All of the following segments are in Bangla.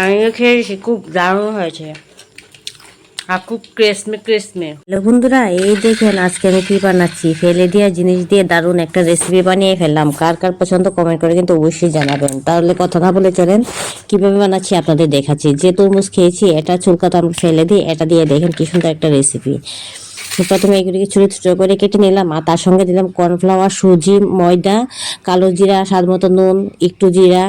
আমিও খেয়েছি খুব দারুণ হয়েছে। আর খুব ক্রেসমে ক্রেসমে হ্যালো বন্ধুরা, এই দেখেন আজকে আমি কি বানাচ্ছি? ফেলে দেওয়া জিনিস দিয়ে দারুণ একটা রেসিপি বানিয়ে ফেললাম। কার কার পছন্দ কমেন্ট করে কিন্তু অবশ্যই জানাবেন। তাহলে কথা না বলে চলেন, কীভাবে বানাচ্ছি আপনাদের দেখাচ্ছি। যে তরমুজ খেয়েছি, এটা চুলকাটা আমরা ফেলে দিই, এটা দিয়ে দেখেন কি সুন্দর একটা রেসিপি প্রথমে এগুলিকে ছোটো ছোটো করে কেটে নিলাম, আর তার সঙ্গে দিলাম কর্নফ্লাওয়ার, সুজি, ময়দা, কালো জিরা, স্বাদ মতো নুন, একটু জিরা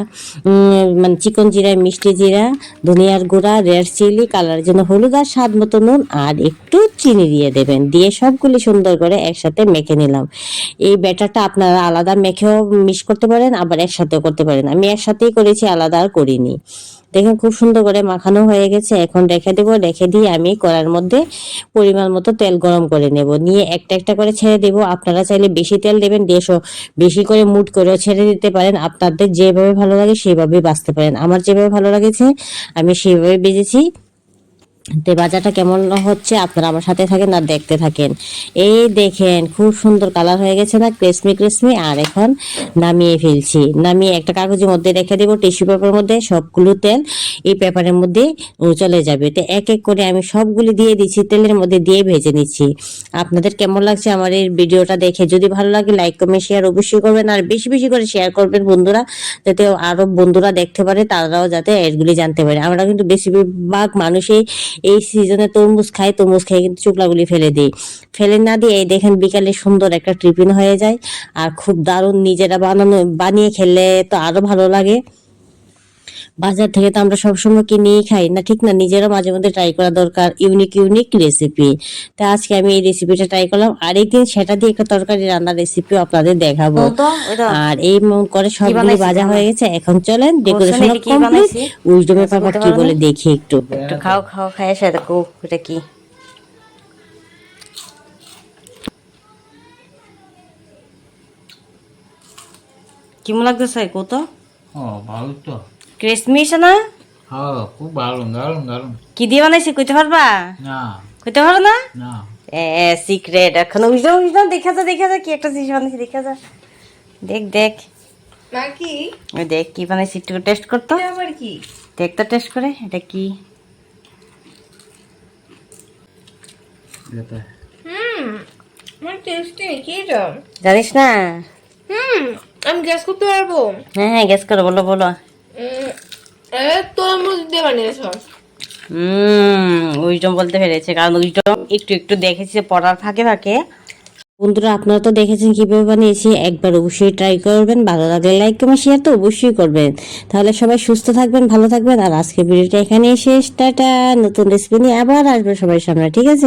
মানে চিকন জিরা, মিষ্টি জিরা, ধনিয়ার গুঁড়া, রেড চিলি, কালারের জন্য হলুদ আর স্বাদ মতো নুন, আর একটু চিনি দিয়ে দেবেন। দিয়ে সবগুলি সুন্দর করে একসাথে মেখে নিলাম। এই ব্যাটারটা আপনারা আলাদা মেখেও মিক্স করতে পারেন, আবার একসাথেও করতে পারেন। আমি একসাথেই করেছি, আলাদা আর করিনি। দেখেন, খুব সুন্দর করে মাখানো হয়ে গেছে। এখন রেখে দেব। রেখে দিয়ে আমি কড়ার মধ্যে পরিমাণ মতো তেল গরম করে নেব। নিয়ে একটা একটা করে ছেড়ে দেব। আপনারা চাইলে বেশি তেল দেবেন দেড়শো বেশি করে মুট করেও ছেড়ে দিতে পারেন। আপনাদের যেভাবে ভালো লাগে সেভাবেই বাঁচতে পারেন। আমার যেভাবে ভালো লাগেছে, আমি সেভাবে বেজেছি। তো বাজারটা কেমন হচ্ছে আপনারা আমার সাথে থাকেন আর দেখতে থাকেন। এই দেখেন, খুব সুন্দর কালার হয়ে গেছে না ক্রিসমি ক্রিসমি আর এখন নামিয়ে ফেলছি। নামিয়ে একটা কাগজের মধ্যে রেখে দেবো টিস্যু পেপারের মধ্যে সবগুলো তেল, এই পেপারের মধ্যে চলে যাবে। তো এক এক করে আমি সবগুলি দিয়ে দিচ্ছি, তেলের মধ্যে দিয়ে ভেজে নিচ্ছি। আপনাদের কেমন লাগছে আমার এই ভিডিওটা দেখে? যদি ভালো লাগে লাইক কমেন্ট শেয়ার অবশ্যই করবেন, আর বেশি বেশি করে শেয়ার করবেন বন্ধুরা, যাতে আরও বন্ধুরা দেখতে পারে, তারাও যাতে এগুলি জানতে পারে। আমরা কিন্তু বেশিরভাগ মানুষই এই সিজনে তরমুজ খাই, তরমুজ খেয়ে কিন্তু চুকলাগুলি ফেলে দিই। ফেলে না দিয়ে এই দেখেন বিকালে সুন্দর একটা টিফিন হয়ে যায়। আর খুব দারুণ নিজেরা বানানো, বানিয়ে খেলে তো আরও ভালো লাগে। বাজার থেকে তো আমরা সবসময় কিনেই খাই। না ঠিক না? নিজেরও মাঝে মধ্যে ট্রাই করা দরকার ইউনিক ইউনিক রেসিপি তা আজকে আমি এই রেসিপিটা ট্রাই করলাম। আর একদিন সেটা দিয়ে একটা তরকারি রান্নার রেসিপিও আপনাদের দেখাবো। আর এই মন করে সবগুলি ভাজা হয়ে গেছে। এখন চলেন ডেকোরেশন কমপ্লিট বানাইছি? উইজডমের পাপা কি বলে দেখি একটু। একটু খাও খাও খাই এসে দেখো এটা কি? কেমন লাগতেছে কত ও ভালো তো। ক্রিসমিস না হ্যাঁ খুব ভালো দারুণ দারুণ। কি দিয়ে বানাইছি কইতে পারবা? না। কইতে পারো না? না। এ সিক্রেট এখন দেখা যা দেখা যা কি একটা জিনিস বানাইছি দেখা যা। দেখ দেখ। নাকি ওই দেখ কি বানাইছি একটু টেস্ট করতো আবার কি? দেখ তো টেস্ট করে এটা কি? এটা। হুম টেস্টি কি জানিস না? হুম আমি গ্যাস করতে পারব। হ্যাঁ হ্যাঁ গ্যাস করো বলো বলো। উইজডম বলতে পেরেছে কারণ উইজডম একটু একটু দেখেছি পড়ার ফাঁকে ফাঁকে। বন্ধুরা আপনারা তো দেখেছেন কীভাবে বানিয়েছি একবার অবশ্যই ট্রাই করবেন ভালো লাগলে লাইক কমেন্ট শেয়ার তো অবশ্যই করবেন। তাহলে সবাই সুস্থ থাকবেন ভালো থাকবেন আর আজকে ভিডিওটা এখানেই শেষ টাটা নতুন রেসিপি নিয়ে আবার আসবে সবাই সামনে ঠিক আছে?